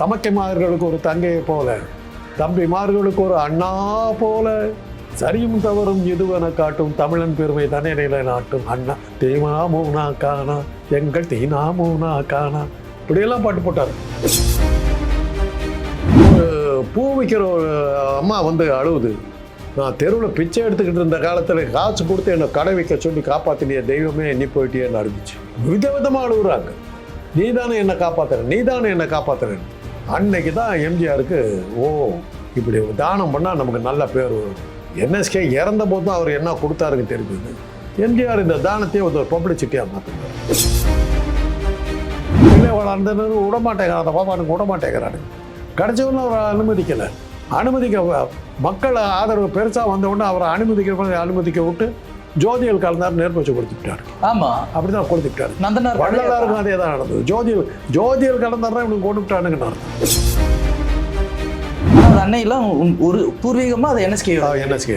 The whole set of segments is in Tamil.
தமக்கைமார்களுக்கு ஒரு தங்கையை போல தம்பிமார்களுக்கு ஒரு அண்ணா போல சரியும் தவறும் இதுவென காட்டும் தமிழன் பெருமை தனி நிலை நாட்டும் அண்ணா தீமா மூனா காணா எங்கள் தீனா மூனா காணா இப்படியெல்லாம் பாட்டு போட்டார். பூ விற்கிற ஒரு அம்மா வந்து அழுவுது. நான் தெருவில் பிச்சை எடுத்துக்கிட்டு இருந்த காலத்தில் காசு கொடுத்து என்னை கடை வைக்க சொல்லி காப்பாற்றினிய தெய்வமே எண்ணி போயிட்டேன்னு அழுதுச்சு. விதவிதமாக அழுகுறாங்க நீ தானே என்னை காப்பாற்றுற நீ தானே என்னை காப்பாத்துறேன்னு அன்னைக்கு தான் எம்ஜிஆருக்கு ஓ இப்படி தானம் பண்ணால் நமக்கு நல்ல பேர் வரும். என்எஸ்கே இறந்த போது தான் அவர் என்ன கொடுத்தாருன்னு தெரிஞ்சது. எம்ஜிஆர் இந்த தானத்தையே ஒரு பப்ளிசிட்டியாக மாற்றினார் இல்லை வளர்ந்தது விட மாட்டேங்கிறான் அந்த பாப்பானுக்கு விட மாட்டேங்கிறானு அவரை அனுமதிக்கலை. அனுமதிக்க மக்கள் ஆதரவு பெருசாக வந்தவொடனே அவரை அனுமதிக்கிறவங்க அனுமதிக்க விட்டு ஜோதியல் கலந்தார் நெருப்பு வச்சு கொடுத்துட்டார் ஆமா அப்படி தான் கொடுத்துட்டார் நந்தனார் வள்ளலாருக்கும் அதே தான் நடந்தது. ஜோதியல் ஜோதியல் கலந்தார் தான் இவனுக்கு கொண்டு விட்டானுங்கன்னு அர்த்தம் ஆனா அது அன்னையெல்லாம் ஒரு பூர்வீகமா அது என்எஸ்கே என்எஸ்கே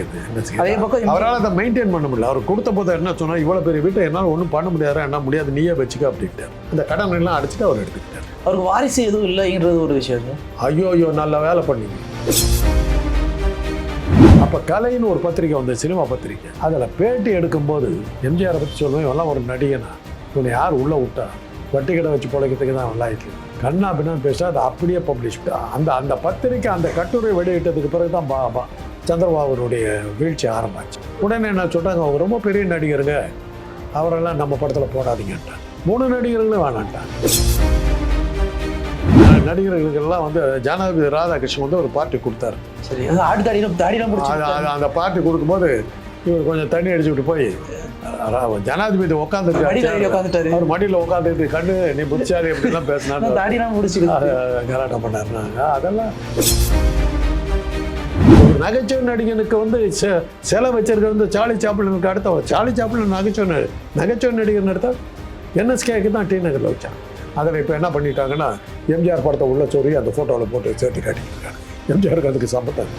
அதே பக்கம் அவரால் அதை மெயின்டைன் பண்ண முடியல. அவர் கொடுத்த போது என்ன சொன்னால் இவ்வளோ பெரிய வீட்டை என்னால் ஒன்றும் பண்ண முடியாது என்ன முடியாது நீயே வச்சுக்க அப்படின்ட்டார். அந்த கடன் எல்லாம் அடிச்சுட்டு அவர் எடுத்துக்கிட்டார். அவருக்கு வாரிசு எதுவும் இல்லைன்றது ஒரு விஷயம். ஐயோ ஐயோ நல்ல வேலை பண்ணீங்க. அப்போ கலைன்னு ஒரு பத்திரிக்கை வந்து சினிமா பத்திரிக்கை. அதில் பேட்டி எடுக்கும்போது எம்ஜிஆரை பற்றி சொல்லுவேன் இவெல்லாம் ஒரு நடிகனா. இவனை யார் உள்ளே விட்டா? வட்டி கடை வச்சு பிழைக்கிறதுக்கு தான் லாய்க்கு கண்ணா பின்னான்னு பேச அதை அப்படியே பப்ளிஷ் அந்த அந்த பத்திரிக்கை அந்த கட்டுரை வெளியிட்டதுக்கு பிறகு தான் பாபா சந்திரபாபுனுடைய வீழ்ச்சி ஆரம்பிச்சு. உடனே என்ன சொல்கிறாங்க அவங்க ரொம்ப பெரிய நடிகருங்க. அவரெல்லாம் நம்ம படத்தில் போடாதீங்கன்ட்டான் மூணு நடிகர்களும் வேணான்ட்டான் நடிகர்களுக்கெல்லாம் வந்து ஜனாதிபதி ராதாகிருஷ்ணன் வந்து ஒரு பார்ட்டி கொடுத்தாரு. சரி ஆடு பிடிச்சி அது- அந்த பார்ட்டி கொடுக்கும்போது இவர் கொஞ்சம் தண்ணி அடிச்சு விட்டு போய் ஜனாதிபதி உட்காந்துட்டு உட்காந்துட்டாரு அவர் மடியில் உட்காந்துட்டு கண்ணு நீ புடிச்சாரு எப்படிலாம் பேசினாரு கலாட்டம் பண்ணாருனாங்க அதெல்லாம் நகைச்சுவை நடிகனுக்கு வந்து சிலை வச்சிருக்க வந்து சார்லி சாப்பிளனுக்கு அடுத்த சார்லி சாப்பிளன் நகைச்சுவை நகைச்சுவை நடிகர் எடுத்தா என்எஸ்கேக்கு தான் டி நகரில் வச்சான் அதில் இப்போ என்ன பண்ணிட்டாங்கன்னா எம்ஜிஆர் படத்தை உள்ள சொல்லி அந்த ஃபோட்டோவில் போட்டு சேர்த்து காட்டிட்டு இருக்காங்க எம்ஜிஆருக்கு அதுக்கு சம்பந்தம்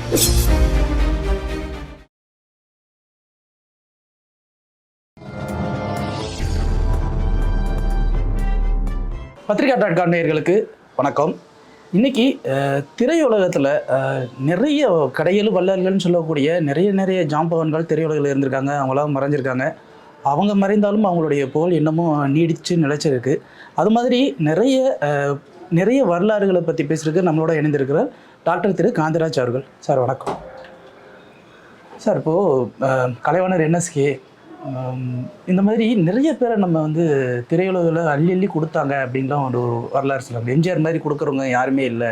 பத்திரிகா டாட் காம் நேயர்களுக்கு வணக்கம். இன்னைக்கு திரையுலகத்தில் நிறைய கடையல் வள்ளல்கள்னு சொல்லக்கூடிய நிறைய நிறைய ஜாம்பவன்கள் திரையுலகில் இருந்திருக்காங்க. அவங்களாம் மறைஞ்சிருக்காங்க. அவங்க மறைந்தாலும் அவங்களுடைய புகழ் இன்னமும் நீடிச்சு நிலைச்சிருக்கு. அது மாதிரி நிறைய நிறைய வரலாறுகளை பற்றி பேசியிருக்கு. நம்மளோட இணைந்திருக்கிறார் டாக்டர் திரு காந்தராஜ் அவர்கள். சார் வணக்கம். சார் இப்போது கலைவாணர் என்எஸ்கே இந்த மாதிரி நிறைய பேரை நம்ம வந்து திரையுலகில் அள்ளி அள்ளி கொடுத்தாங்க அப்படின்லாம் ஒரு வரலாறு சொல்லுவாங்க எம்ஜிஆர் மாதிரி கொடுக்குறவங்க யாருமே இல்லை.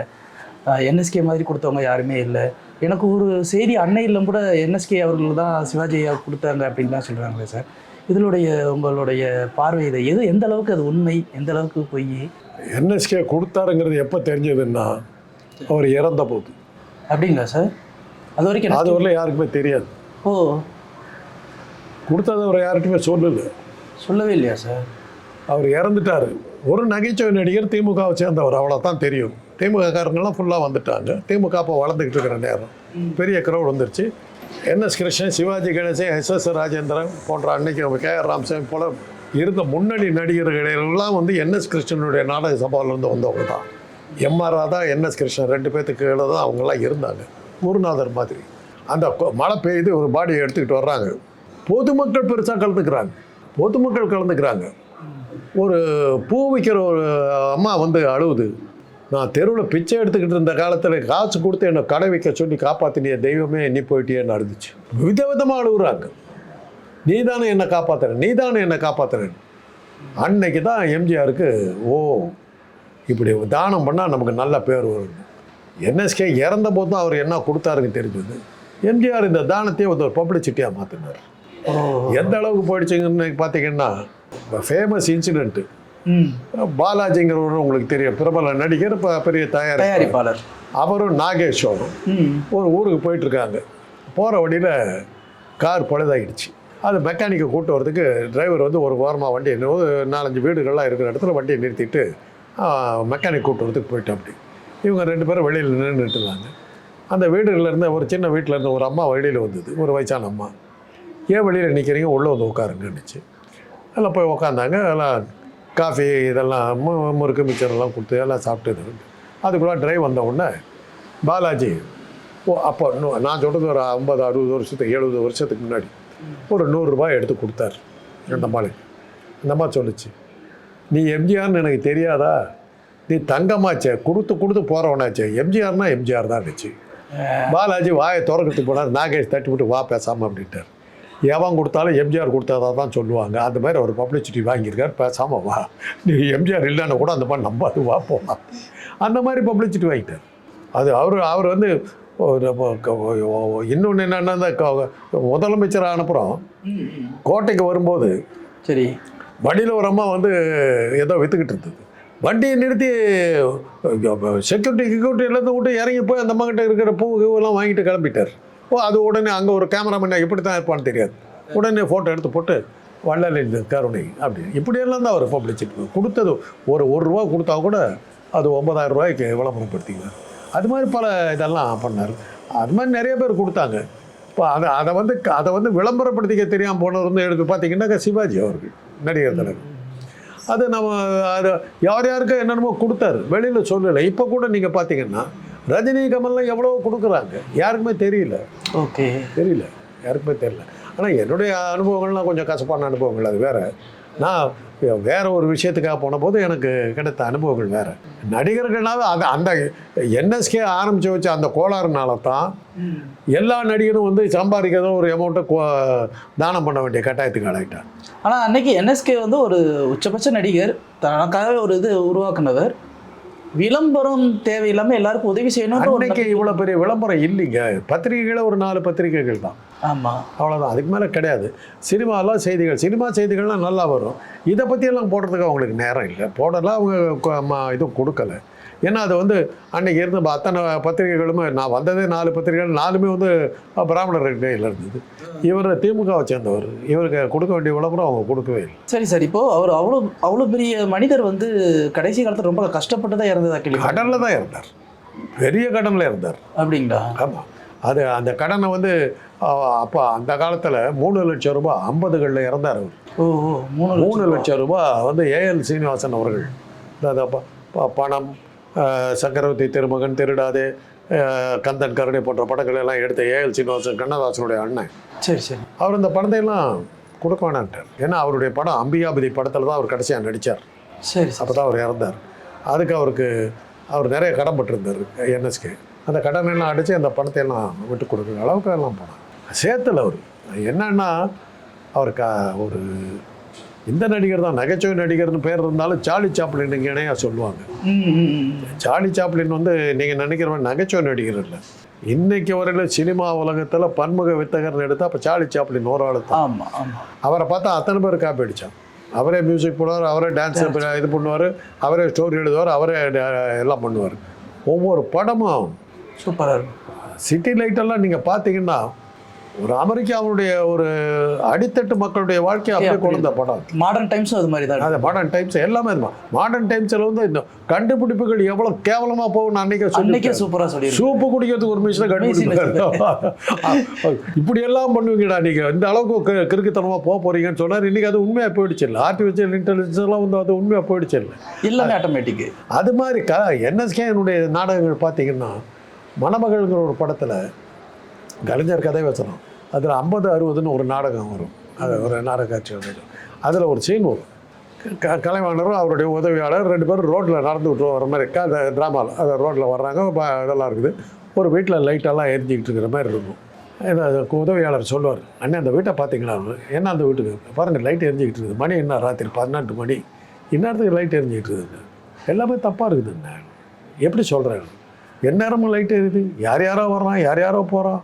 என்எஸ்கே மாதிரி கொடுத்தவங்க யாருமே இல்லை. எனக்கு ஒரு செய்தி அன்னையிலும் கூட என்எஸ்கே அவர்கள் தான் சிவாஜி கொடுத்தாங்க அப்படின்லாம் சொல்கிறாங்களே சார். இதனுடைய உங்களுடைய பார்வை இதை. எது எந்த அளவுக்கு அது உண்மை? எந்த அளவுக்கு பொய்? என்எஸ்கே கொடுத்தாருங்கிறது எப்போ தெரிஞ்சதுன்னா அவர் இறந்த போது. அப்படிங்களா சார்? அது வரைக்கும் அது வரல யாருக்குமே தெரியாது. ஓ. கொடுத்தது அவர் யார்கிட்டயுமே சொல்லல. சொல்லவே இல்லையா சார்? அவர் இறந்துட்டார். ஒரு நகைச்சுவை நடிகர் திமுகவை சேர்ந்தவர் அவ்வளோதான் தெரியும். திமுக காரங்கெல்லாம் ஃபுல்லாக வந்துட்டாங்க. திமுக அப்போ வளர்ந்துக்கிட்டு இருக்கிற நேரம். பெரிய க்ரௌட் வந்துருச்சு. NS Krishnan Sivaji Ganesan S S Rajendran போன்ற அன்னைக்கு கே ஆர் ராமசாமி போல இருந்த முன்னணி நடிகர்களெல்லாம் வந்து என்எஸ் கிருஷ்ணனுடைய நாடக சபாவிலேருந்து வந்தவங்க தான். எம்ஆர் ராதா என்எஸ் கிருஷ்ணன் ரெண்டு பேர்த்துக்கு கீழே தான் அவங்கெல்லாம் இருந்தாங்க. குருநாதர் மாதிரி. அந்த மழை பெய்யுது ஒரு பாடியை எடுத்துக்கிட்டு வர்றாங்க. பொதுமக்கள் பெருசாக கலந்துக்கிறாங்க. பொதுமக்கள் கலந்துக்கிறாங்க. ஒரு பூ விற்கிற ஒரு அம்மா வந்து அழுவுது. நான் தெருவில் பிச்சை எடுத்துக்கிட்டு இருந்த காலத்தில் காசு கொடுத்து என்னை கடை வைக்க சொல்லி காப்பாற்றினிய தெய்வமே எண்ணி போயிட்டேன்னு அழுதுச்சு விதவிதமாக அழுகுறாங்க. நீ தானே என்னை காப்பாத்துற நீ தானே என்னை காப்பாத்துறேன் அன்னைக்கு தான் எம்ஜிஆருக்கு ஓ இப்படி தானம் பண்ணால் நமக்கு நல்ல பேர் வரும். என்எஸ்கே இறந்த போது தான் அவர் என்ன கொடுத்தாருன்னு தெரிஞ்சது. எம்ஜிஆர் இந்த தானத்தையே ஒரு பப்ளிசிட்டியாக மாற்றினார் எந்த அளவுக்கு போயிடுச்சுங்கன்னு பார்த்தீங்கன்னா ஃபேமஸ் இன்சிடென்ட்டு ம். பாலாஜிங்கிறவர் உங்களுக்கு தெரியும். பிரபல நடிகர் இப்போ பெரிய தயாரிப்பாளர். தயாரிப்பாளர். அவரும் நாகேஸ்வரும் ஒரு ஊருக்கு போயிட்டுருக்காங்க. போகிற வழியில் கார் பழுதாகிடுச்சு அது மெக்கானிக்கை கூட்டு வரதுக்கு டிரைவர் வந்து ஒரு ஓரமாக வண்டியை நிறு- ஒரு நாலஞ்சு வீடுகள்லாம் இருக்கிற இடத்துல வண்டியை நிறுத்திட்டு மெக்கானிக் கூட்டு வரதுக்கு போயிட்டோம் அப்படி. இவங்க ரெண்டு பேரும் வெளியில் நின்றுட்டு இருந்தாங்க அந்த வீடுகளில் இருந்த ஒரு சின்ன வீட்டில் இருந்த ஒரு அம்மா வெளியில் வந்தது. ஒரு வயசான அம்மா. ஏன் வெளியில் நிற்கிறீங்க உள்ளே வந்து உட்காருங்கன்னுச்சு. எல்லாம் போய் உக்காந்தாங்க. எல்லாம் காஃபி இதெல்லாம் முறுக்கு மிச்சர் எல்லாம் கொடுத்து எல்லாம் சாப்பிட்டு அதுக்குள்ளே டிரைவ் வந்த உடனே பாலாஜி ஓ அப்போ இன்னும் நான் சொல்கிறது ஒரு ஐம்பது அறுபது வருஷத்துக்கு எழுபது வருஷத்துக்கு முன்னாடி ஒரு நூறுரூபாய் எடுத்து கொடுத்தாரு அந்த அம்மாளுக்கு. அந்த அம்மா சொல்லுச்சு நீ எம்ஜிஆர்னு எனக்கு தெரியாதா? நீ தங்கமாச்சே கொடுத்து கொடுத்து போகிறவனாச்சே எம்ஜிஆர்னா எம்ஜிஆர் தான் இருந்துச்சு பாலாஜி வாயை திறக்கிறதுக்கு போனார் நாகேஷ் தட்டி விட்டு வா பேசாமல் அப்படின்ட்டார். எவன் கொடுத்தாலும் எம்ஜிஆர் கொடுத்ததா தான் சொல்லுவாங்க. அந்த மாதிரி ஒரு பப்ளிசிட்டி வாங்கியிருக்கார். பேசாமல் வா. நீ எம்ஜிஆர் இல்லைன்னா கூட அந்த மாதிரி நம்பாது வா போகலாம் அந்த மாதிரி பப்ளிசிட்டி வாங்கிட்டார். அது அவர் அவர் வந்து இன்னொன்று என்னென்னா இந்த முதலமைச்சர் அனுப்புகிறோம் கோட்டைக்கு வரும்போது சரி. வண்டியில் ஒரு அம்மா வந்து ஏதோ விற்றுக்கிட்டு இருந்தது. வண்டியை நிறுத்தி செக்யூரிட்டி செக்யூரிட்டி எல்லாத்தையும் விட்டு இறங்கி போய் அந்த அம்மாக்கிட்ட இருக்கிற பூ எல்லாம் வாங்கிட்டு கிளம்பிட்டார். ஓ அது உடனே அங்கே ஒரு கேமராமேன் எப்படி தான் இருப்பான்னு தெரியாது. உடனே ஃபோட்டோ எடுத்து போட்டு வள்ளலின் கருணை அப்படின்னு. இப்படியெல்லாம் தான் அவர் பப்ளிசிட்டி கொடுத்தது ஒரு ஒரு ரூபா கொடுத்தா கூட அது ஒன்பதாயிரம் ரூபாய்க்கு விளம்பரப்படுத்திங்க அது மாதிரி பல இதெல்லாம் பண்ணார். அது மாதிரி நிறைய பேர் கொடுத்தாங்க. இப்போ அதை அதை வந்து அதை வந்து விளம்பரப்படுத்திக்க தெரியாமல் போனவர் வந்து எடுத்து பார்த்தீங்கன்னாக்கா சிவாஜி அவர்கள் நடிகர் தலைவர் அது நம்ம அது யார் யாருக்கு என்னென்னமோ கொடுத்தாரு. வெளியில் சொல்லலை. இப்போ கூட நீங்கள் பார்த்தீங்கன்னா ரஜினி கமல்லாம் எவ்வளோ கொடுக்குறாங்க. யாருக்குமே தெரியல. ஓகே. தெரியல. யாருக்குமே தெரியல. ஆனால் என்னுடைய அனுபவங்கள்லாம் கொஞ்சம் கசப்பான அனுபவங்கள் அது வேற. நான் வேற ஒரு விஷயத்துக்காக போன போது எனக்கு கிடைத்த அனுபவங்கள் வேற. நடிகர்கள்னால அது அந்த என்எஸ்கே ஆரம்பிச்சு வச்ச அந்த கோளாறுனால தான் எல்லா நடிகரும் வந்து சம்பாதிக்கிறதும் ஒரு அமௌண்ட்டை தானம் பண்ண வேண்டிய கட்டாயத்துக்கு ஆளாயிட்டான் ஆனால் அன்னைக்கு என்எஸ்கே வந்து ஒரு உச்சபட்ச நடிகர் தனக்காகவே ஒரு இது உருவாக்குனவர். விளம்பரம் தேவையில்லாமல் எல்லாருக்கும் உதவி செய்யணும்ன்ற ஒரு அன்னைக்கு இவ்வளோ பெரிய விளம்பரம் இல்லைங்க. பத்திரிகைகளே ஒரு நாலு பத்திரிகைகள் தான். ஆமாம் அவ்வளோதான் அதுக்கு மேலே கிடையாது. சினிமாலாம் செய்திகள். சினிமா செய்திகள்லாம் நல்லா வரும். இதை பற்றியெல்லாம் போடுறதுக்கு அவங்களுக்கு நேரம் இல்லை. போடலாம் அவங்க இதுவும் கொடுக்கல. ஏன்னா அது வந்து அன்னைக்கு இருந்த அத்தனை பத்திரிகைகளுமே நான் வந்ததே நாலு பத்திரிகைகள் நாலுமே வந்து பிராமணர் கையில் இருந்தது. இவர் திமுகவை சேர்ந்தவர் இவருக்கு கொடுக்க வேண்டிய விளம்பரம் அவங்க கொடுக்கவே இல்லை. சரி சரி. இப்போ அவர் அவ்வளோ அவ்வளோ பெரிய மனிதர் வந்து கடைசி காலத்தில் ரொம்ப கஷ்டப்பட்டு தான் இறந்ததா கேள்வி கடனில் தான் இருந்தார். பெரிய கடனில் இருந்தார். அப்படிங்களா? ஆமாம் அது அந்த கடனை வந்து அப்போ அந்த காலத்தில் மூணு லட்சம் ரூபாய் ஐம்பதுகளில் இறந்தார் அவர். மூணு லட்சம் ரூபாய். வந்து ஏஎல் சீனிவாசன் அவர்கள். பணம் சக்கரவர்த்தி திருமகன் திருடாதே கந்தன் கருணை போன்ற படங்கள் எல்லாம் எடுத்த ஏஎல் சீனிவாசன் கண்ணதாசனுடைய அண்ணன். சரி சரி. அவர் இந்த பணத்தை எல்லாம் கொடுக்க வேணான்ட்டார். ஏன்னா அவருடைய படம் அம்பிகாபதி படத்தில் தான் அவர் கடைசியாக நடித்தார் சரி அப்போ தான் அவர் இறந்தார். அதுக்கு அவருக்கு அவர் நிறைய கடன் பட்டிருந்தார் என்எஸ்கே. அந்த கடன் எல்லாம் அடித்து அந்த பணத்தை எல்லாம் விட்டு கொடுக்குற அளவுக்கு எல்லாம் போனார். சேத்துல அவர். என்னன்னா அவருக்கு ஒரு இந்த நடிகர் தான் நகைச்சுவை நடிகர்னு பேர் இருந்தாலும் சார்லி சாப்ளின் இணையாக சொல்லுவாங்க. சார்லி சாப்ளின் வந்து நீங்கள் நினைக்கிற மாதிரி நகைச்சுவை நடிகர் இல்லை. இன்னைக்கு வரையில் சினிமா உலகத்தில் பன்முக வித்தகர்னு எடுத்தால் அப்போ சார்லி சாப்ளின் ஒரு ஆளு தான். அவரை பார்த்தா அத்தனை பேர் காப்பி அடித்தான் அவரே மியூசிக் போடுவார் அவரே டான்ஸ் இது பண்ணுவார் அவரே ஸ்டோரி எழுதுவார் அவரே எல்லாம் பண்ணுவார். ஒவ்வொரு படமும் சூப்பராக இருக்கும். சிட்டி லைட்டெல்லாம் நீங்கள் பார்த்தீங்கன்னா ஒரு அமெரிக்காவுடைய ஒரு அடித்தட்டு மக்களுடைய வாழ்க்கையை அப்படியே கொண்டு படம் மாடர்ன் டைம்ஸும் அது மாதிரி தான் அது மாடர்ன் டைம்ஸ் எல்லாமே இதுமா மாடர்ன் டைம்ஸில் வந்து இந்த கண்டுபிடிப்புகள் எவ்வளோ கேவலமாக போகும் அன்னைக்கே அன்னைக்கே சொல்லி சூப்பராக சொல்லியிருக்கேன். சூப்பு குடிக்கிறதுக்கு ஒரு மிஷினை கண்டுபிடிப்பாரு இப்படி எல்லாம் பண்ணுவீங்கடா நீங்கள் இந்த அளவுக்கு கிறுக்குத்தனமாக போக போறீங்கன்னு சொன்னார். இன்னைக்கு அது உண்மையாக போயிடுச்சு இல்லை? ஆர்டிஃபிஷியல் இன்டெலிஜென்ஸ் எல்லாம் வந்து அது உண்மையாக போயிடுச்சு இல்லை? எல்லாமே ஆட்டோமேட்டிக்கு அது மாதிரி க என்எஸ்கேனுடைய நாடகங்கள் பார்த்தீங்கன்னா மணமகள்ங்கிற ஒரு படத்தில் கலைஞர் கதை வசனம். அதில் ஐம்பது அறுபதுன்னு ஒரு நாடகம் வரும். அது ஒரு நாடக காட்சி வரும். அதில் ஒரு சீன் வரும். க கலைவாணரும் அவருடைய உதவியாளர் ரெண்டு பேரும் ரோட்டில் நடந்து விட்டு வர மாதிரி இருக்கா அந்த ட்ராமாவில் அந்த ரோட்டில் வர்றாங்க. இதெல்லாம் இருக்குது. ஒரு வீட்டில் லைட்டெல்லாம் எரிஞ்சிக்கிட்டு இருக்கிற மாதிரி இருக்கும். அதுக்கு உதவியாளர் சொல்லுவார் அண்ணன் அந்த வீட்டை பார்த்தீங்களா? என்ன அந்த வீட்டுக்கு? பாருங்கள் லைட் எரிஞ்சிக்கிட்டு இருக்குது. மணி என்ன? ராத்திரி பதினெட்டு மணி. இந்நேரத்துக்கு லைட் எரிஞ்சிக்கிட்டு இருக்குதுங்க எல்லாமே தப்பாக இருக்குதுங்க. எப்படி சொல்கிறேன் எந்நேரமும் லைட் எரியுது. யார் யாரோ வர்றான்? யார் யாரோ போகிறான்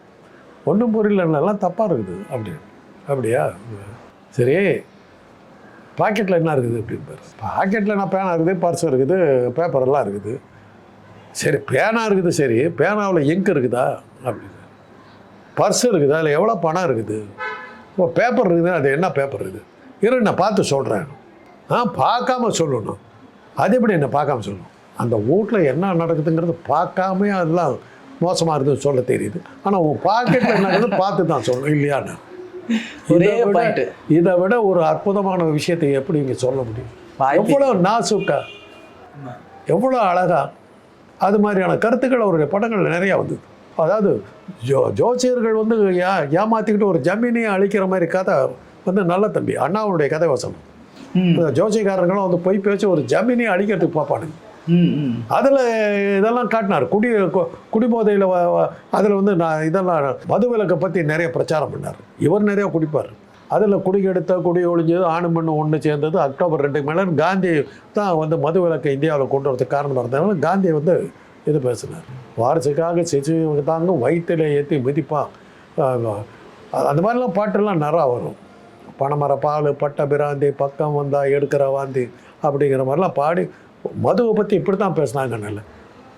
ஒன்றும் புரியல தப்பாக இருக்குது. அப்படின்னு அப்படியா? சரி பாக்கெட்டில் என்ன இருக்குது அப்படின்பாரு பாக்கெட்டில் நான் பேனா இருக்குது பர்ஸ் இருக்குது பேப்பர் எல்லாம் இருக்குது. சரி பேனா இருக்குது சரி பேனாவில் இங்க் இருக்குதா? அப்படின்னு பர்ஸ் இருக்குதா? அதில் எவ்வளோ பணம் இருக்குது? இப்போ பேப்பர் இருக்குது? அது என்ன பேப்பர் இருக்குது இரு நான் பார்த்து சொல்கிறேன் ஆ பார்க்காம சொல்லணும். அது எப்படி என்ன பார்க்காம சொல்லணும்? அந்த வீட்டில் என்ன நடக்குதுங்கிறது பார்க்காம அதெல்லாம் மோசமாக இருக்குதுன்னு சொல்ல தெரியுது. ஆனால் உன் பாக்கெட்டில் என்ன இருக்குது பார்த்து தான் சொல்லணும் இல்லையான்னு இதை விட- இதை விட ஒரு அற்புதமான விஷயத்தை எப்படி இங்கே சொல்ல முடியும்? எவ்வளோ நாசுக்கா எவ்வளோ அழகா? அது மாதிரியான கருத்துக்கள் அவருடைய படங்கள் நிறையா வந்தது. அதாவது ஜோ ஜோசியர்கள் வந்து ஏ ஏமாற்றிக்கிட்டு ஒரு ஜமீனையே அழிக்கிற மாதிரி கதை வந்து நல்ல தம்பி அண்ணாவுடைய கதை வசனம். ஜோசியக்காரங்களும் வந்து போய் பேசி ஒரு ஜமீனையே அழிக்கிறதுக்கு பார்ப்பானுங்க. அதில் இதெல்லாம் காட்டினார். குடி குடிபோதையில் அதில் வந்து நான் இதெல்லாம் மதுவிலக்கை பற்றி நிறைய பிரச்சாரம் பண்ணார். இவர் நிறையா குடிப்பார். அதில் குடிகெடுத்த குடி ஒழிஞ்சது ஆணு மண்ணு ஒன்று சேர்ந்தது அக்டோபர் ரெண்டு மேலே காந்தி தான் வந்து மது மதுவிலக்கை இந்தியாவில் கொண்டு வரதுக்கு காரணமாக இருந்ததுனால காந்தி வந்து இது பேசினார். வாரிசுக்காக சிசு தாங்க வயிற்றில் ஏற்றி மிதிப்பான். அந்த மாதிரிலாம் பாட்டெல்லாம் நிறையா வரும். பணமர பால் பட்ட பிராந்தி பக்கம் வந்தா எடுக்கிற வாந்தி அப்படிங்கிற மாதிரிலாம் பாடி மதுவை பற்றி இப்படி தான் பேசினாங்க நல்ல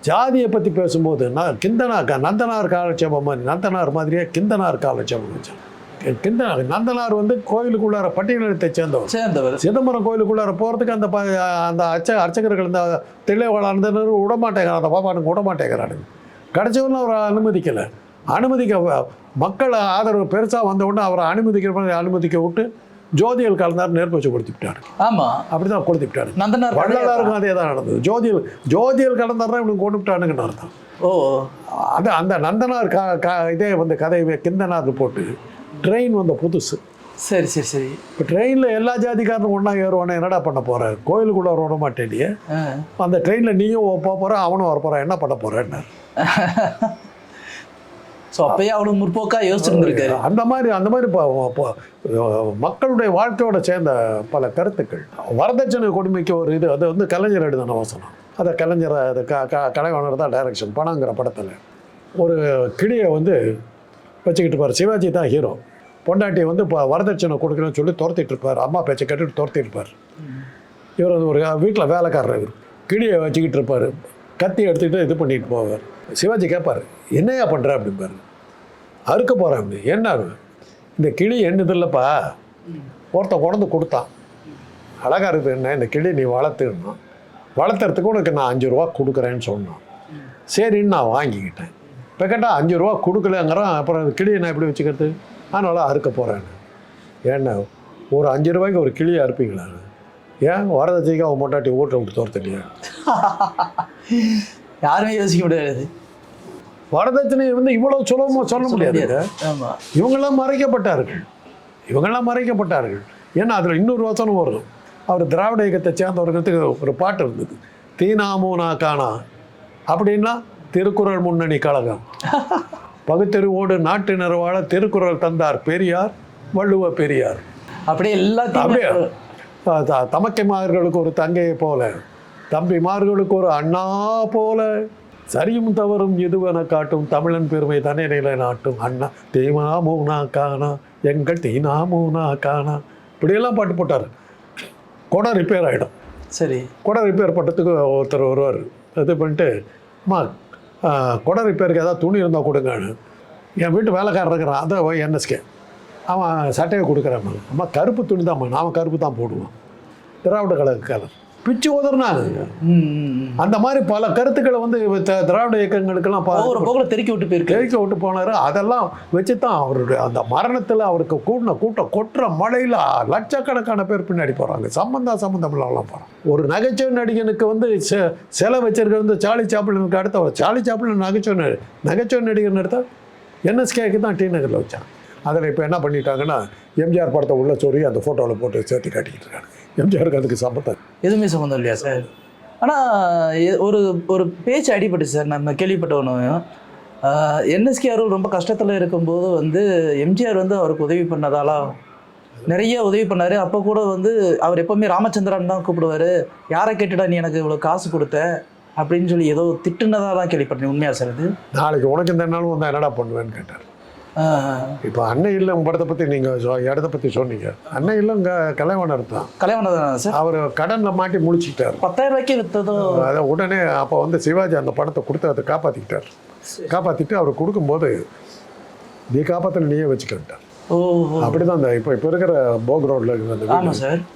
ஜாதியை பற்றி பேசும்போது நான் கிந்தனார் கா- நந்தனார் காலட்சேபம் மாதிரி நந்தனார் மாதிரியே கிந்தனார் காலட்சேபம் வச்சேன். கிந்தனார் நந்தனார் வந்து கோயிலுக்குள்ளார பட்டியலத்தை சேர்ந்தவர். சேர்ந்தவர். சிதம்பரம் கோயிலுக்குள்ளார போகிறதுக்கு அந்த ப அந்த அச்ச அர்ச்சகர்கள் இந்த தில்லைவாழந்தனர் விடமாட்டேங்கிறான் அந்த பாப்பானுக்கு விடமாட்டேங்கிறானுங்க கடைசிவரில் அவரை அனுமதிக்கலை. அனுமதிக்க மக்கள் ஆதரவு பெருசாக வந்த உடனே அவரை அனுமதிக்கிற மாதிரி அனுமதிக்க விட்டு ஜோதியல் கலந்தார் நெருப்பு வச்சு கொடுத்துட்டாரு ஆமா. அப்படி தான் கொடுத்துட்டாரு நந்தனார் வள்ளலாருக்கும் அதே தான் நடந்தது. ஜோதியல் ஜோதியல் கலந்தார் இவனுக்கு கொண்டு விட்டானுங்கன்னு அர்த்தம். ஓ அது அந்த நந்தனார் கா கா இதே வந்து கதை கிந்தனார் போட்டு ட்ரெயின் வந்த புதுசு. சரி சரி சரி. இப்போ ட்ரெயினில் எல்லா ஜாதிக்காரனும் ஒன்றா ஏறுவானே என்னடா பண்ண போற? கோயிலுக்குள்ளே விட மாட்டேனியே ஆ. அந்த ட்ரெயினில் நீயும் போக போகிற அவனும் வர போகிறான் என்ன பண்ண போகிறேன்னு ஸோ அப்பயே அவ்வளவு முற்போக்காக யோசிச்சுருந்துருக்காரு. அந்த மாதிரி அந்த மாதிரி மக்களுடைய வாழ்க்கையோட சேர்ந்த பல கருத்துக்கள். வரதட்சணை கொடுமைக்கு ஒரு இது அது வந்து கலைஞர் எழுதின வசனம் அதை கலைஞர் அது க க கலைவாணர் தான் டைரக்ஷன் பணங்கிற படத்தில். ஒரு கிளியை வந்து வச்சுக்கிட்டு இருப்பார். சிவாஜி தான் ஹீரோ பொண்டாட்டி வந்து இப்போ வரதட்சணை கொடுக்கணும்னு சொல்லி துரத்திட்டு இருப்பார். அம்மா பேச்சை கேட்டுட்டு துரத்திட்டு இருப்பார். இவர் வந்து ஒரு வீட்டில் வேலைக்காரர் இவர். கிளியை வச்சுக்கிட்டு இருப்பார். கத்தி எடுத்துக்கிட்டு இது பண்ணிட்டு போவார். சிவாஜி கேட்பார் என்னையா பண்ணுற அப்படிம்பாரு. அறுக்க போகிறேன் அப்படி. என்ன இந்த கிளி என்னது இல்லைப்பா? ஒருத்தன் கொண்டு கொடுத்தான். அழகாக இருக்குது என்ன? இந்த கிளி நீ வளர்த்துன்னா வளர்த்துறதுக்கு உனக்கு நான் அஞ்சு ரூபா கொடுக்குறேன்னு சொன்னான். சரின்னு நான் வாங்கிக்கிட்டேன். இப்போ கேட்டால் அஞ்சு ரூபா கொடுக்கலங்கிறான். அப்புறம் கிளியை நான் எப்படி வச்சுக்கிறது? அதனால் அறுக்க போகிறேன்னு ஏன்னா ஒரு அஞ்சு ரூபாய்க்கு ஒரு கிளியை அறுப்பீங்களா? ஏன்? வரதட்சைக்கு அவன் மொட்டாட்டி ஓட்டை விட்டு தோர்த்தலையா யாருமே யோசிக்க முடியாது. வரதட்சணை வந்து இவ்வளவு சுலபமாக சொல்ல முடியாது. ஆமா. இவங்கெல்லாம் மறைக்கப்பட்டார்கள். இவங்கெல்லாம் மறைக்கப்பட்டார்கள். ஏன்னா அதில் இன்னொரு வசனம் வரும் அவர் திராவிட இயக்கத்தை சேர்ந்தவர்களுக்கு ஒரு பாட்டு இருந்தது. தீனாமூனா காணா. அப்படின்னா திருக்குறள் முன்னணி கழகம். பகுத்தறிவோடு நாட்டினர் வாழ திருக்குறள் தந்தார் பெரியார் வள்ளுவ பெரியார். அப்படியே எல்லாத்தையும் அப்படியே தமக்கைமார்களுக்கு ஒரு தங்கையை போல தம்பிமார்களுக்கு ஒரு அண்ணா போல சரியும் தவறும் எதுவென காட்டும் தமிழன் பெருமை தனி நிலை நாட்டும் அண்ணா தீமா மூனா காணா எங்கள் தீனா மூனா காணா இப்படியெல்லாம் பாட்டு போட்டார். குடம் ரிப்பேர் ஆகிடும் சரி. குடம் ரிப்பேர் பண்ணுறதுக்கு ஒருத்தர் வருவார். இது பண்ணிட்டு அம்மா குடம் ரிப்பேருக்கு ஏதாவது துணி இருந்தால் கொடுங்கன்னு. என் வீட்டு வேலைக்காரர் இருக்கிறான். அதை என்எஸ்கே. அவன் சட்டையை கொடுக்குறான். அம்மா கருப்பு துணி தான்மா. நாம கருப்பு தான் போடுவோம். திராவிட கலர் கலர் பிச்சு உதறினாங்க. அந்த மாதிரி பல கருத்துக்களை வந்து திராவிட இயக்கங்களுக்கெல்லாம் ஒவ்வொரு போக்கில் தெருக்கி விட்டு போயிருக்கு கேட்க விட்டு போனார். அதெல்லாம் வச்சு தான் அவருடைய அந்த மரணத்தில் அவருக்கு கூட்டின கூட்டம் கொட்டுற மழையில் லட்சக்கணக்கான பேர் பின்னாடி போகிறாங்க சம்பந்தம் சம்பந்தம் இல்லாமலாம் போகிறாங்க ஒரு நகைச்சுவை நடிகனுக்கு வந்து சிலை வச்சிருக்கிறது வந்து சார்லி சாப்பிளுக்கு அடுத்த ஒரு சார்லி சாப்பிள் நகைச்சுவை நடி- நகைச்சுவை நடிகர்னு எடுத்தா என்எஸ்கேக்கு தான் டி நகரில் வச்சாங்க. அதில் இப்போ என்ன பண்ணிட்டாங்கன்னா எம்ஜிஆர் படத்தை உள்ள சொல்லி அந்த ஃபோட்டோவில் போட்டு சேர்த்து காட்டிக்கிட்டு இருக்காங்க. எம்ஜிஆருக்கு அதுக்கு சம்பந்தம் எதுவுமே சம்மந்தம் இல்லையா சார்? ஆனால் ஒரு ஒரு பேச்சு அடிபட்டு சார் நம்ம கேள்விப்பட்ட ஒன்று என்எஸ்கேஆரும் ரொம்ப கஷ்டத்தில் இருக்கும்போது வந்து எம்ஜிஆர் வந்து அவருக்கு உதவி பண்ணதாலா? நிறைய உதவி பண்ணார். அப்போ கூட வந்து அவர் எப்போவுமே ராமச்சந்திரன் தான் கூப்பிடுவாரு. யாரை கேட்டுடா நீ எனக்கு இவ்வளோ காசு கொடுத்த? அப்படின்னு சொல்லி ஏதோ திட்டுனதாக தான் கேள்விப்பட்டேன். உண்மையாக சார் இது? நாளைக்கு உனக்கு இந்த நாளும் வந்தால் என்னடா பண்ணுவேன்னு கேட்டார். இப்போ அன்னை இல்லம் படத்தை பற்றி நீங்கள் இடத்த பற்றி சொன்னீங்க. அன்னை இல்லம் க கலைவாணர் தான். கல்யாணம் தானே சார்? அவர் கடனில் மாட்டி முழிச்சிக்கிட்டார். பத்தாயிரம் ரூபாய்க்கு விற்றதோ அதை உடனே அப்போ வந்து சிவாஜி அந்த படத்தை கொடுத்து அதை காப்பாற்றிக்கிட்டார் காப்பாற்றிட்டு அவர் கொடுக்கும்போது நீ காப்பாற்றின நீயே வச்சுக்கிட்டார் ஓ அப்படி தான் அந்த இப்போ இப்போ இருக்கிற போக் ரோட்டில் இருக்கிற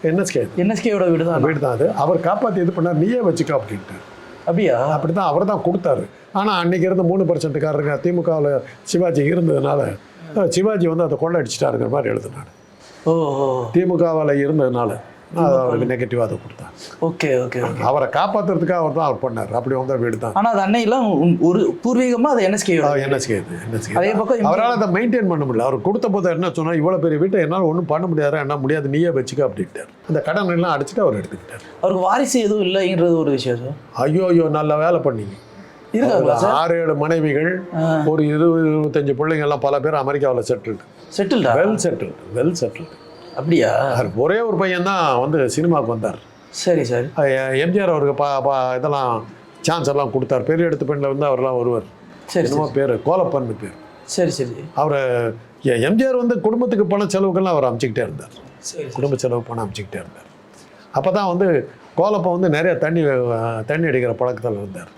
என்எஸ்கே என்எஸ்கேயோட வீடு. தான் வீடு தான் அது. அவர் காப்பாற்றி இது பண்ணார் நீயே வச்சுக்க அப்படின்ட்டார். அப்படியா? அப்படி தான் அவர் தான் கொடுத்தாரு. ஆனால் அன்னைக்கு இருந்த மூணு பர்சன்ட்டுக்காரங்க திமுகவில் சிவாஜி இருந்ததுனால சிவாஜி வந்து அதை கொள்ளடிச்சிட்டாருங்கிற மாதிரி எழுதினார். ஓ திமுகவில் இருந்ததுனால. அவருக்கு நெகட்டிவாக அதை கொடுத்தேன் ஓகே ஓகே அவரை காப்பாற்றுறதுக்காக அவர் தான் அவர் பண்ணார். அப்படி வந்த வீடு தான். ஆனா அது அன்னையெல்லாம் ஒரு பூர்வீகமா அது என்எஸ்கே என்எஸ்கே என்எஸ்கே அதே பக்கம் அவரால் அதை மெயின்டைன் பண்ண முடியல. அவர் கொடுத்த போது என்ன சொன்னா இவ்வளோ பெரிய வீட்டை என்னால் ஒன்றும் பண்ண முடியாது என்ன முடியாது நீயே வச்சுக்க அப்படின்ட்டார். அந்த கடன் எல்லாம் அடிச்சுட்டு அவர் எடுத்துக்கிட்டார். அவருக்கு வாரிசு எதுவும் இல்லைன்றது ஒரு விஷயம் சார். ஐயோ ஐயோ நல்ல வேலை பண்ணீங்க. ஆறு ஏழு மனைவிகள் ஒரு இருபது இருபத்தஞ்சு பிள்ளைங்க எல்லாம் பல பேர் அமெரிக்காவில் செட்டில்டு செட்டில்டா வெல் செட்டில்டு வெல் செட்டில்டு அப்படியா? ஒரே ஒரு பையன் தான் வந்து சினிமாவுக்கு வந்தார். சரி சார். எம்ஜிஆர் அவருக்கு பா பா இதெல்லாம் சான்ஸ் எல்லாம் கொடுத்தார். பெரிய எடுத்து பெண்ணில் வந்து அவரெல்லாம் வருவார். சரி என்னமோ பேர் கோலப்பன்னு பேர். சரி சரி. அவர் எம்ஜிஆர் வந்து குடும்பத்துக்கு பண செலவுக்கெல்லாம் அவர் அமைச்சிக்கிட்டே இருந்தார். சரி குடும்ப செலவு பணம் அமைச்சிக்கிட்டே இருந்தார். அப்போ தான் வந்து கோலப்பம் வந்து நிறைய தண்ணி தண்ணி அடிக்கிற பழக்கத்தில் இருந்தார்.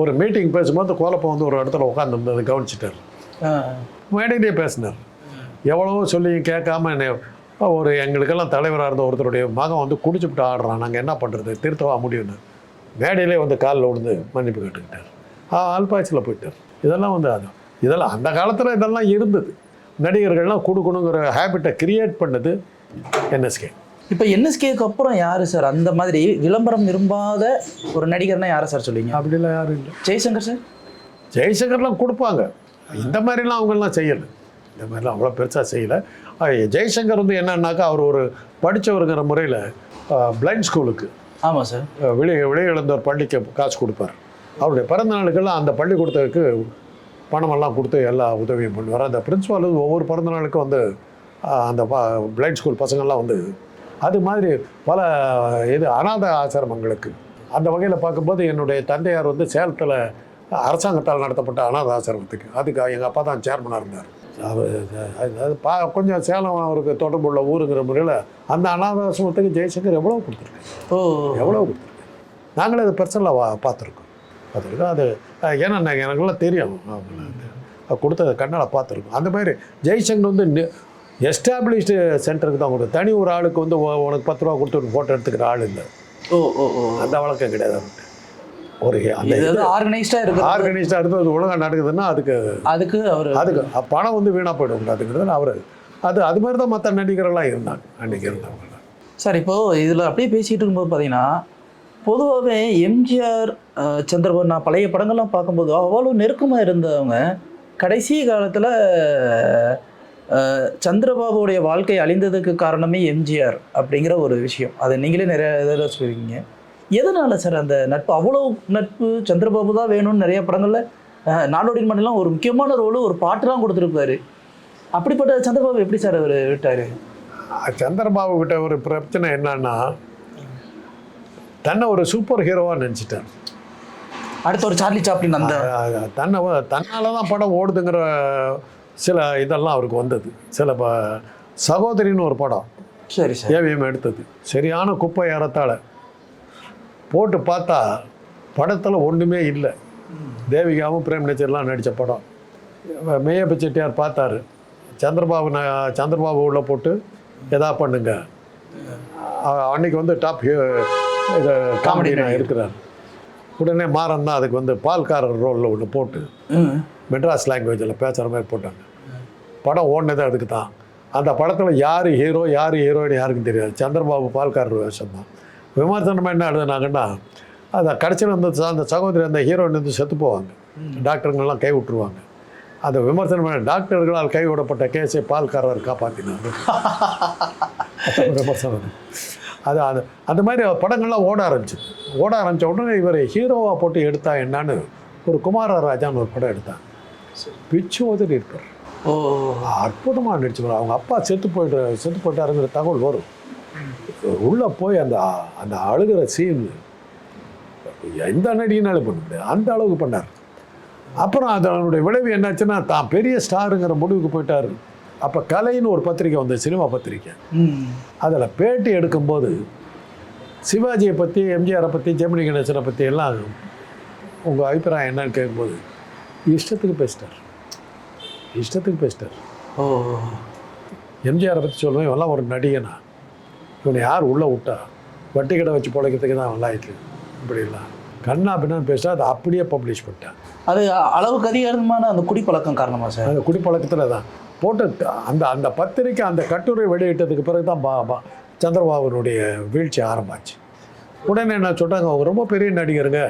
ஒரு மீட்டிங் பேசும்போது கோலப்பம் வந்து ஒரு இடத்துல உட்காந்துருந்தது கவனிச்சிட்டார். மேடையிலே பேசினார். எவ்வளவோ சொல்லி கேட்காம என்னை ஒரு எங்களுக்கெல்லாம் தலைவராக இருந்த ஒருத்தருடைய மகன் வந்து குடிச்சுவிட்டு ஆடுறான். நாங்கள் என்ன பண்ணுறது திருத்தவா முடியும்னு. மேடையிலே வந்து காலில் விழுந்து மன்னிப்பு கேட்டுக்கிட்டார். ஆ அல்பாய்ச்சியில் போயிட்டார். இதெல்லாம் வந்து அது. இதெல்லாம் அந்த காலத்தில் இதெல்லாம் இருந்தது. நடிகர்கள்லாம் கொடுக்கணுங்கிற ஹேபிட்டை கிரியேட் பண்ணது என்எஸ்கே இப்போ என்எஸ்கேக்கு அப்புறம் யாரு சார் அந்த மாதிரி விளம்பரம் விரும்பாத ஒரு நடிகர்னா யாரை சார் சொல்லுவீங்க? அப்படிலாம் யாரும் இல்லை. ஜெய்சங்கர் சார் ஜெய்சங்கர்லாம் கொடுப்பாங்க. இந்த மாதிரிலாம் அவங்கெல்லாம் செய்யலை. இந்த மாதிரிலாம் அவ்வளோ பெருசாக செய்யலை. ஜெய்சங்கர் வந்து என்னன்னாக்கா அவர் ஒரு படித்தவருங்கிற முறையில் பிளைண்ட் ஸ்கூலுக்கு ஆமா சார் அஹ், வெளி வெளியிழந்தோர் பள்ளிக்கு காசு கொடுப்பார். அவருடைய பிறந்த நாளுக்கெல்லாம் அந்த பள்ளிக்கூடத்துக்கு பணமெல்லாம் கொடுத்து எல்லா உதவியும் பண்ணுவார். அந்த பிரின்ஸ்பால் வந்து ஒவ்வொரு பிறந்த நாளுக்கும் வந்து அந்த பிளைண்ட் ஸ்கூல் பசங்கள்லாம் வந்து அது மாதிரி பல இது அனாத ஆசிரமங்களுக்கு அந்த வகையில் பார்க்கும்போது என்னுடைய தந்தையார் வந்து சேலத்தில் அரசாங்கத்தால் நடத்தப்பட்ட அனாத ஆசிரமத்துக்கு அதுக்கு எங்கள் அப்பா தான் சேர்மனாக இருந்தார். அவர் பா கொஞ்சம் சேலம் அவருக்கு தொடர்புள்ள ஊருங்கிற முறையில் அந்த அனாத ஆசிரமத்துக்கு ஜெய்சங்கர் எவ்வளோ கொடுத்துருக்காரு. ஓ. எவ்வளோ கொடுத்துருக்கேன் நாங்களே அது பர்சனலாக வா பார்த்துருக்கோம். பார்த்துருக்கோம். அது ஏன்னா நாங்கள் எனக்குலாம் தெரியும். கொடுத்தது கண்ணால் பார்த்துருக்கோம். அந்த மாதிரி ஜெய்சங்கர் வந்து எஸ்டாப்ளிஷ்டு சென்டருக்கு தான் கொடுத்து தனி ஒரு ஆளுக்கு வந்து உனக்கு பத்து ரூபா கொடுத்து ஃபோட்டோ எடுத்துக்கிற ஆள் இல்லை. ஓ ஓ ஓ. அந்த வழக்கம் கிடையாது அவர்கிட்ட. ஒரு அந்த இது வந்து ஆர்கனைஸ்டா இருக்கு ஆர்கனைஸ்டாக இருந்து அது ஒழுங்காக நடக்குதுன்னா அதுக்கு அதுக்கு அவர் அதுக்கு பணம் வந்து வீணாக போயிடும் கூடாதுங்கிறது அவர். அது அது மாதிரி தான் மற்ற நடிகரெல்லாம் இருந்தாங்க அன்றைக்கி இருந்தவங்க. சார் இப்போ இதுல அப்படியே பேசிட்டு இருக்கும்போது பார்த்தீங்கன்னா பொதுவாகவே எம்ஜிஆர் சந்திரபாபு நான் பழைய படங்கள்லாம் பார்க்கும்போது அவ்வளோ நெருக்கமாக இருந்தவங்க கடைசி காலத்தில் சந்திரபாபுடைய வாழ்க்கை அழிந்ததுக்கு காரணமே எம்ஜிஆர் அப்படிங்கிற ஒரு விஷயம். அதை நீங்களே நிறைய இதில் சொல்லியிருக்கீங்க. எதனால சார் அந்த நட்பு? அவ்வளோ நட்பு சந்திரபாபு தான் வேணும்னு நிறைய படங்களில் நாடோடின் மண்ணெல்லாம் ஒரு முக்கியமான ரோலு ஒரு பாட்டுலாம் கொடுத்துருப்பாரு. அப்படிப்பட்ட சந்திரபாபு எப்படி சார் அவர் விட்டார்? சந்திரபாபு கிட்ட ஒரு பிரச்சனை என்னன்னா தன்னை ஒரு சூப்பர் ஹீரோவாக நினச்சிட்டார். அடுத்த ஒரு சார்லி சாப்ளின் அந்த தன்னை தன்னால தான் படம் ஓடுதுங்கிற சில இதெல்லாம் அவருக்கு வந்தது. சில சகோதரின்னு ஒரு படம். சரி சார். ஏவிஎம் எடுத்தது. சரியான குப்பை ஏறத்தாழ. போட்டு பார்த்தா படத்தில் ஒன்றுமே இல்லை. தேவிகாவும் பிரேம் நெச்சர்லாம் நடித்த படம். மெய்யப்ப செட்டியார் பார்த்தாரு. சந்திரபாபு ந சந்திரபாபு உள்ள போட்டு எதா பண்ணுங்க. அன்னைக்கு வந்து டாப் இது காமெடி இருக்கிறார். உடனே மாறன் தான் அதுக்கு வந்து பால்காரர் ரோலில் ஒன்று போட்டு மெட்ராஸ் லாங்குவேஜில் பேசுகிற மாதிரி போட்டாங்க. படம் ஓடினது அதுக்கு தான். அந்த படத்தில் யார் ஹீரோ யார் ஹீரோயின் யாருக்கும் தெரியாது. சந்திரபாபு பால்காரர் வேஷம் தான் விமர்சனமாக என்ன எழுதுனாங்கன்னா அந்த கடைசியில் அந்த ச- அந்த சகோதரி அந்த ஹீரோயின் வந்து செத்து போவாங்க. டாக்டருங்கெல்லாம் கை விட்டுருவாங்க. அந்த விமர்சனம் பண்ண டாக்டர்களால் கைவிடப்பட்ட கேஸை பால்காரர் காப்பாற்றினார் விமர்சனம். அது அது அந்த மாதிரி படங்கள்லாம் ஓட ஆரம்பிச்சு ஓட ஆரம்பித்த உடனே இவர் ஹீரோவாக போட்டு எடுத்தா என்னன்னு ஒரு குமாரராஜான்னு ஒரு படம் எடுத்தாங்க. பிச்சு உதறி இருப்பார். ஓ. அற்புதமாக நடிச்சுப்பார். அவங்க அப்பா செத்து போயிட்டு செத்து போயிட்டாருங்கிற தகவல் வரும். உள்ளே போய் அந்த அந்த அழுகிற சீன் எந்த நடிகனாலும் பண்ண முடியாது. அந்த அளவுக்கு பண்ணார். அப்புறம் அதனுடைய விளைவு என்னாச்சுன்னா தான் பெரிய ஸ்டாருங்கிற முடிவுக்கு போயிட்டார். அப்போ கலைன்னு ஒரு பத்திரிக்கை வந்து சினிமா பத்திரிக்கை. அதில் பேட்டி எடுக்கும்போது சிவாஜியை பற்றி எம்ஜிஆரை பற்றி ஜெமினி கணேசனை பற்றி எல்லாம் உங்கள் அபிப்பிராயம் என்னன்னு கேட்கும்போது இஷ்டத்துக்கு பேசிட்டார். இஷ்டத்துக்கு பேசிட்டார். ஓ. எம்ஜிஆரை பற்றி சொல்லுவேன் இவெல்லாம் ஒரு நடிகனா? இவனை யார் உள்ளே விட்டா? வட்டி கடை வச்சு பிழைக்கிறதுக்கு தான் வல்லாயிட்டு இப்படிலாம் கண்ணா பின்னான்னு பேசிட்டா அதை அப்படியே பப்ளிஷ் பண்ணிட்டேன். அது அளவுக்கு அதிகமான அந்த குடிப்பழக்கம் காரணமா சார்? அந்த குடிப்பழக்கத்தில் தான். போட்டு அந்த அந்த பத்திரிக்கை அந்த கட்டுரை வெளியிட்டதுக்கு பிறகு தான் பா பா சந்திரபாபுனுடைய வீழ்ச்சி ஆரம்பாச்சு. உடனே என்ன சொல்லிட்டாங்க அவங்க ரொம்ப பெரிய நடிகருங்க.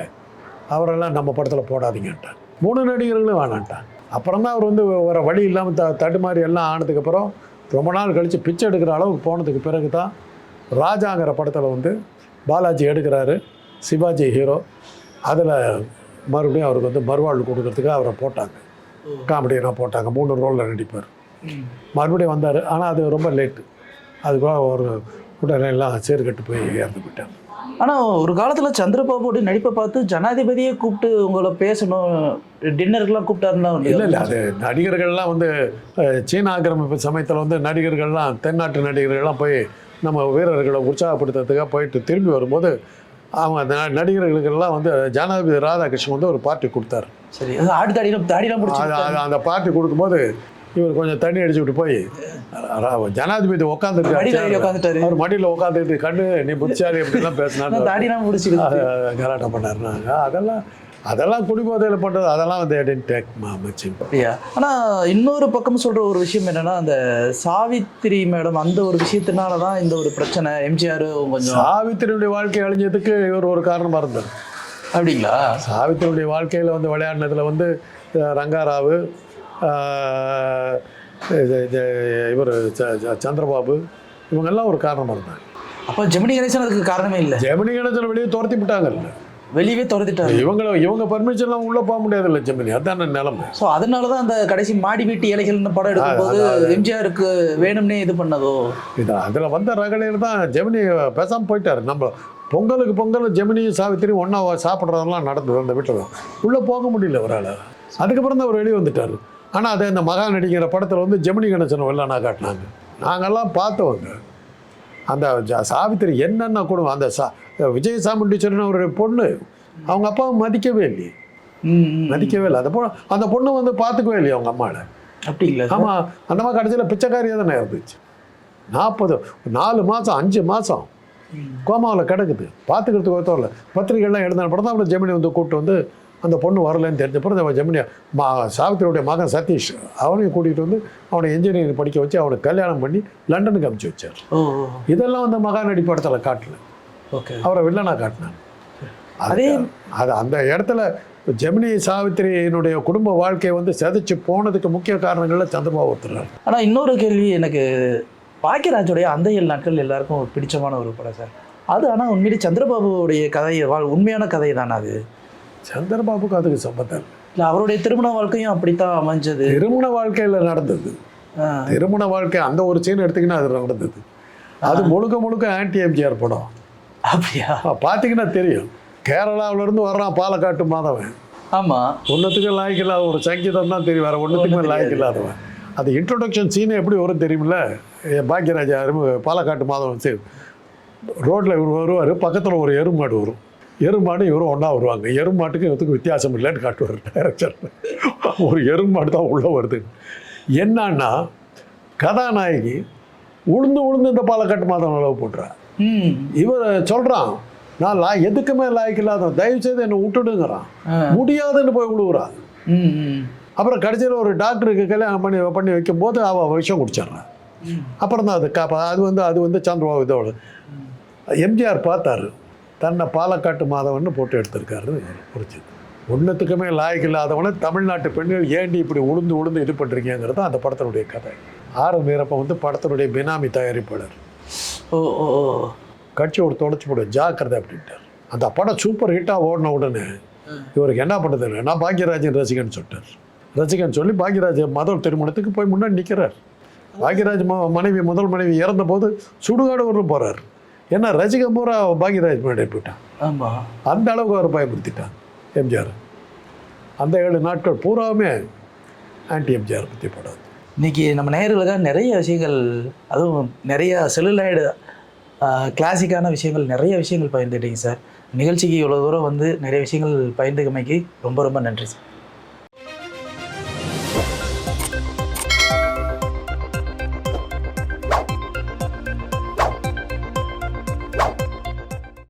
அவரெல்லாம் நம்ம படத்தில் போடாதீங்கன்ட்டான். மூணு நடிகர்களும் வேணான்ட்டான். அப்புறம் தான் அவர் வந்து வேறு வழி இல்லாமல் த தடுமாறி எல்லாம் ஆனதுக்கப்புறம் ரொம்ப நாள் கழித்து பிச்சை எடுக்கிற அளவுக்கு போனதுக்கு பிறகு தான் ராஜாங்கிற படத்தில் வந்து பாலாஜி எடுக்கிறாரு. சிவாஜி ஹீரோ. அதில் மறுபடியும் அவருக்கு வந்து மறுவாழ்வு கொடுக்கறதுக்கு அவரை போட்டாங்க. காமெடியனாக போட்டாங்க. மூணு ரோலில் நடிப்பார். மறுபடியும் வந்தார். ஆனால் அது ரொம்ப லேட்டு அதுக்காக ஒரு உடனே எல்லாம் சீர்கட்டு போய் இறந்து போயிட்டார். ஆனால் ஒரு காலத்தில் சந்திரபாபுடைய நடிப்பை பார்த்து ஜனாதிபதியே கூப்பிட்டு உங்களை பேசணும் டின்னருக்குலாம் கூப்பிட்டாருன்னா இல்லை இல்லை. அது நடிகர்கள்லாம் வந்து சீன ஆக்கிரமிப்பு சமயத்தில் வந்து நடிகர்கள்லாம் தென்னாட்டு நடிகர்கள்லாம் போய் நம்ம வீரர்களை உற்சாகப்படுத்துறதுக்காக போயிட்டு திரும்பி வரும்போது அவங்க ந- நடிகர்களுக்கெல்லாம் வந்து ஜனாதிபதி ராதாகிருஷ்ணன் வந்து ஒரு பார்ட்டி கொடுத்தாரு. சரி ஆடு தாடிலாம் தாடிலாம் அது- அந்த பார்ட்டி கொடுக்கும்போது இவர் கொஞ்சம் தண்ணி அடிச்சு விட்டு போய் ஜனாதிபதி உட்காந்துருக்காரு அவர் மடியில் உட்காந்துட்டு கண்ணு நீ புத்திசாலி அப்படிலாம் பேசினாரு. தாடிலாம் பிடிச்சி கலாட்டம் பண்ணாருனாங்க அதெல்லாம் அதெல்லாம் குடிபோதையில் பண்ணுறது அதெல்லாம் வந்து டென்ட் டேக் மச்சிங் அப்படியா? ஆனால் இன்னொரு பக்கம் சொல்கிற ஒரு விஷயம் என்னன்னா அந்த சாவித்திரி மேடம் அந்த ஒரு விஷயத்தினால தான் இந்த ஒரு பிரச்சனை. எம்ஜிஆர் கொஞ்சம் சாவித்திரியுடைய வாழ்க்கை அழிஞ்சதுக்கு இவர் ஒரு காரணமாக இருந்தார் அப்படிங்களா? சாவித்திரியுடைய வாழ்க்கையில் வந்து விளையாடினதுல வந்து ரங்காராவு இவர் சந்திரபாபு இவங்கெல்லாம் ஒரு காரணமாக இருந்தாங்க அப்போ ஜெமினி கணேசன் அதுக்கு காரணமே இல்லை. ஜெமினி கணேசன் வெளியே துரத்தி விட்டாங்கல்ல வெளியவே துரத்திட்டாரு இவங்கள இவங்க பர்மிஷன்லாம் உள்ளே போக முடியாதுல்ல ஜெமினி. அதான் நிலைமை. ஸோ அதனால தான் அந்த கடைசி மாடி வீட்டு இலைகள்னு படம் எடுக்கும்போது எம்ஜிஆருக்கு வேணும்னே இது பண்ணதோ? இது அதில் வந்த ரகலையில் தான் ஜெமினி பேசாமல் போயிட்டார். நம்ம பொங்கலுக்கு பொங்கல் ஜெமினியும் சாவித்திரியும் ஒன்றா சாப்பிட்றதெல்லாம் நடந்தது அந்த வீட்டில். உள்ளே போக முடியல அவரால். அதுக்கப்புறம் தான் அவர் வெளியே வந்துட்டார். ஆனால் அதை இந்த மகா நடிக்கிற படத்தில் வந்து ஜெமினி கணேசன் வெள்ளனா காட்டினாங்க. நாங்கெல்லாம் பார்த்தவங்க அந்த ஜ- சாவித்திரி என்னென்ன குடும்பம் அந்த சா விஜய் சாமுண்டீஸ்வரன் அவருடைய பொண்ணு. அவங்க அப்பாவை மதிக்கவே இல்லையே. மதிக்கவே இல்லை. அந்த பொண்ணு அந்த பொண்ணு வந்து பார்த்துக்கவே இல்லையே அவங்க அம்மாவை. அப்படி இல்லை ஆமாம் அந்த மாதிரி கடைசியில் பிச்சைக்காரியாக தானே இருந்துச்சு. நாற்பது நாலு மாதம் அஞ்சு மாதம் கோமாவில் கிடக்குது. பார்த்துக்கிறதுக்கு ஒருத்தர் இல்லை. பத்திரிகைலாம் எழுதின படம் தான் அவனை ஜெமினி வந்து கூப்பிட்டு வந்து அந்த பொண்ணு வரலன்னு தெரிஞ்ச பிறகு அவன் ஜெமினி மா சாவித்திரியுடைய மகன் சதீஷ் அவனையும் கூட்டிகிட்டு வந்து அவனை இன்ஜினியரிங் படிக்க வச்சு அவனை கல்யாணம் பண்ணி லண்டனுக்கு அனுப்பிச்சி வச்சார். இதெல்லாம் வந்து மகாநடி படத்தில் காட்டல. ஓகே. அவரை வில்லனா காட்டினாங்க. அதே அது அந்த இடத்துல ஜெமினி சாவித்திரியினுடைய குடும்ப வாழ்க்கையை வந்து செதைச்சு போனதுக்கு முக்கிய காரணங்களில் சந்திரபாபு ஒருத்தர் ஆனால் இன்னொரு கேள்வி எனக்கு பாக்கியராஜுடைய அந்த ஏழு நாட்கள் எல்லாருக்கும் ஒரு பிடிச்சமான ஒரு படம் சார். அது ஆனால் உண்மையிலே சந்திரபாபுடைய கதை வாழ் உண்மையான கதை தானே அது? சந்திரபாபுக்கு அதுக்கு சம்பந்தம் இல்லை. அவருடைய திருமண வாழ்க்கையும் அப்படித்தான் அமைஞ்சது. திருமண வாழ்க்கையில் நடந்தது. திருமண வாழ்க்கை அந்த ஒரு சீன் எடுத்தீங்கன்னா அது நடந்தது. அது முழுக்க முழுக்க ஆன்டி எம்ஜிஆர் படம். அப்படியா? பார்த்தீங்கன்னா தெரியும். கேரளாவுல இருந்து வர்றான் பாலக்காட்டு மாதவன். ஆமாம் ஒன்றுத்துக்கு லாய்க்கு இல்லாத ஒரு சங்கீதம் தான் தெரியும். வேறு ஒன்றுத்துக்குமே லாய்க்கு இல்லாதவன். அது இன்ட்ரோடக்ஷன் சீன் எப்படி வரும் தெரியுமில்ல? பாக்யராஜா பாலக்காட்டு மாதவன் சரி ரோட்டில் இவர் வருவார். பக்கத்தில் ஒரு எருமாடு வரும். எருமாடு இவரும் ஒன்றா வருவாங்க. எருமாட்டுக்கு இவத்துக்கு வித்தியாசம் இல்லைன்னு காட்டுவார் டைரக்டர் ஒரு எருமாடு தான் உள்ளே வருது. என்னன்னா கதாநாயகி உளுந்து உளுந்து இந்த பாலக்காட்டு மாதவன் அளவு போட்டுறா ம். இவர் சொல்கிறான் நான் லா எதுக்குமே லாய்க்கு இல்லாத தயவு செய்து என்னை விட்டுடுங்கிறான். முடியாதுன்னு போய் விழுவுறான் அப்புறம் கடைசியில் ஒரு டாக்டருக்கு கல்யாணம் பண்ணி பண்ணி வைக்கும்போது அவள் விஷம் குடிச்சிட்றான் அப்புறம் தான் அது காப்பா அது வந்து அது வந்து சந்திரபாபு இதோட. எம்ஜிஆர் பார்த்தாரு. தன்னை பாலக்காட்டு மாதவன்னு போட்டு எடுத்திருக்காரு புரிச்சுது ஒன்றுத்துக்குமே லாய்க்கு இல்லாதவனை தமிழ்நாட்டு பெண்கள் ஏண்டி இப்படி உளுந்து உளுந்து இது பண்ணுறீங்கிறது அந்த படத்தினுடைய கதை. ஆறு வீரப்பன் வந்து படத்தினுடைய பினாமி தயாரிப்பாளர். ஓ ஓ கட்சி ஒரு தொலைச்சி போடு ஜாக்கிரதை அப்படின்ட்டார். அந்த படம் சூப்பர் ஹிட்டாக ஓடின உடனே இவருக்கு என்ன பண்ணுறது நான் பாக்யராஜன் ரசிகன் சொல்லிட்டார். ரசிகன் சொல்லி பாக்யராஜ் மதர் திருமணத்துக்கு போய் முன்னாடி நிற்கிறார் பாக்யராஜ் மனைவி முதல் மனைவி இறந்தபோது சுடுகாடு வரலும் போகிறார் ஏன்னா ரசிகன் பூரா பாக்யராஜ் முன்னாடி போயிட்டான். ஆமாம் அந்த அளவுக்கு அவர் பயன்படுத்திட்டான் எம்ஜிஆர். அந்த ஏழு நாட்கள் பூராவுமே ஆன்டி எம்ஜிஆர் பற்றி படம் இன்னைக்கு நம்ம நேயர்களுக்காக நிறைய விஷயங்கள் அதுவும் நிறைய செல்லுலாய்டு கிளாசிக்கான விஷயங்கள் நிறைய விஷயங்கள் பகிர்ந்துட்டீங்க சார். நிகழ்ச்சிக்கு இவ்வளோ தூரம் வந்து நிறைய விஷயங்கள் பகிர்ந்துக்கமைக்கு ரொம்ப ரொம்ப நன்றி சார்.